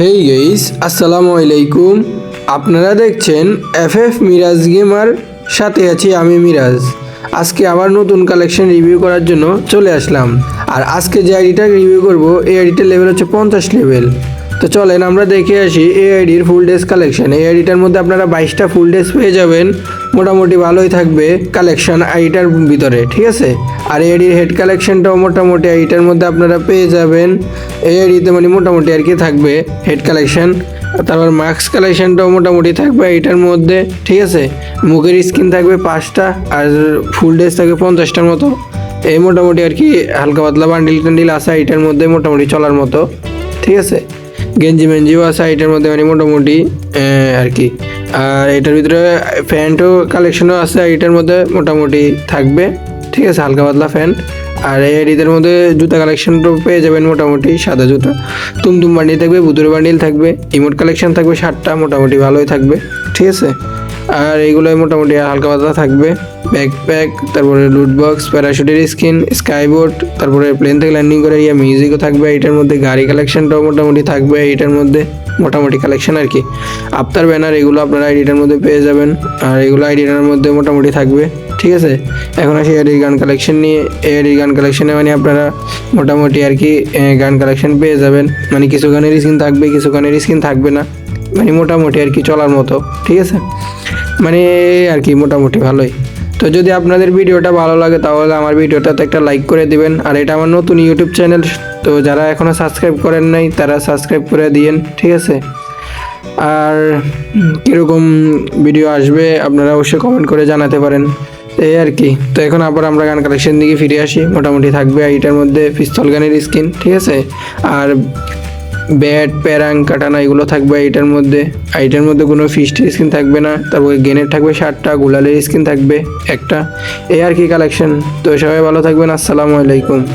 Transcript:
হেই guys আসসালামু আলাইকুম আপনারা দেখছেন এফ এফ মিরাজ গেমার সাথে আছি আমি মিরাজ আজকে আবার নতুন কালেকশন রিভিউ করার জন্য চলে আসলাম। আর আজকে যে আইডিটা রিভিউ করব, এই আইডিটার লেভেল হচ্ছে পঞ্চাশ লেভেল তো চলেন আমরা দেখে আসি এই আইডির ফুল ডেস কালেকশন এই আইডিটার মধ্যে আপনারা বাইশটা ফুল ডেস পেয়ে যাবেন। মোটামুটি ভালোই থাকবে কালেকশন আইডিটার ভিতরে, ঠিক আছে? আর এই আইডির হেড কালেকশনটাও মোটামুটি আইডিটার মধ্যে আপনারা পেয়ে যাবেন। এই আইডিতে মানে মোটামুটি আর কি থাকবে হেড কালেকশন তারপর মাস্ক কালেকশনটাও মোটামুটি থাকবে এটার মধ্যে, ঠিক আছে? মুখের স্কিন থাকবে পাঁচটা আর ফুল ড্রেস থাকবে পঞ্চাশটার মতো। এই মোটামুটি আর কি হালকা পাতলা বান্ডিল টান্ডিল আসা এটার মধ্যে মোটামুটি চলার মতো, ঠিক আছে? গেঞ্জি মেঞ্জিও আছে এটার মধ্যে মানে মোটামুটি আর কি। আর এটার ভিতরে প্যান্টও, কালেকশনও আছে এটার মধ্যে মোটামুটি থাকবে। ঠিক আছে, হালকা পাতলা প্যান্ট। আর এই ঈদের মধ্যে জুতা কালেকশনটাও পেয়ে যাবেন মোটামুটি, সাদা জুতা। তুমতুম বান্ডিল থাকবে বুদুর বান্ডিল থাকবে, ইমোট কালেকশন থাকবে, শার্টটা মোটামুটি ভালোই থাকবে। ঠিক আছে? আর এইগুলোই মোটামুটি হালকা পাতলা থাকবে। ব্যাকপ্যাক তারপরে লুটবক্স প্যারাশুটের স্কিন স্কাইবোর্ড তারপরে প্লেন থেকে ল্যান্ডিং করে ইয়া মিউজিকও থাকবে। এটার মধ্যে গাড়ি কালেকশনটাও মোটামুটি থাকবে। এটার মধ্যে মোটামুটি কালেকশন আর কি। আফতার ব্যানার এগুলো আপনারা আইডিটার মধ্যে পেয়ে যাবেন। আর এগুলো আইডিটার মধ্যে মোটামুটি থাকবে। ঠিক আছে? এখন আসি এডির গান কালেকশন নিয়ে। এডির গান কালেকশনে মানে আপনারা মোটামুটি আর কি গান কালেকশন পেয়ে যাবেন। মানে কিছু গানের স্কিন থাকবে, কিছু গানের স্কিন থাকবে না। মানে মোটামুটি আর কি চলার মতো। ঠিক আছে? মানে আর কি মোটামুটি ভালোই। তো যদি আপনাদের ভিডিওটা ভালো লাগে তাহলে আমার ভিডিওটাতে একটা লাইক করে দিবেন। আর এটা আমার নতুন ইউটিউব চ্যানেল, তো যারা এখনও সাবস্ক্রাইব করেন নাই, তারা সাবস্ক্রাইব করে দিয়েন, ঠিক আছে? আর কীরকম ভিডিও আসবে আপনারা অবশ্যই কমেন্ট করে জানাতে পারেন। এই আর কি। তো এখন আবার আমরা গান কালেকশন দিকে ফিরে আসি। মোটামুটি থাকবে এইটার মধ্যে পিস্তল গানের স্কিন ঠিক আছে? আর ব্যাট, প্যারাং, কাটানা এগুলো থাকবে এইটার মধ্যে। এইটার মধ্যে কোনো ফিস্টের স্কিন থাকবে না। তারপরে গেনের থাকবে ষাটটা গোলালের স্কিন থাকবে একটা। এ আর কি কালেকশন তো সবাই ভালো থাকবেন। আসসালামু আলাইকুম।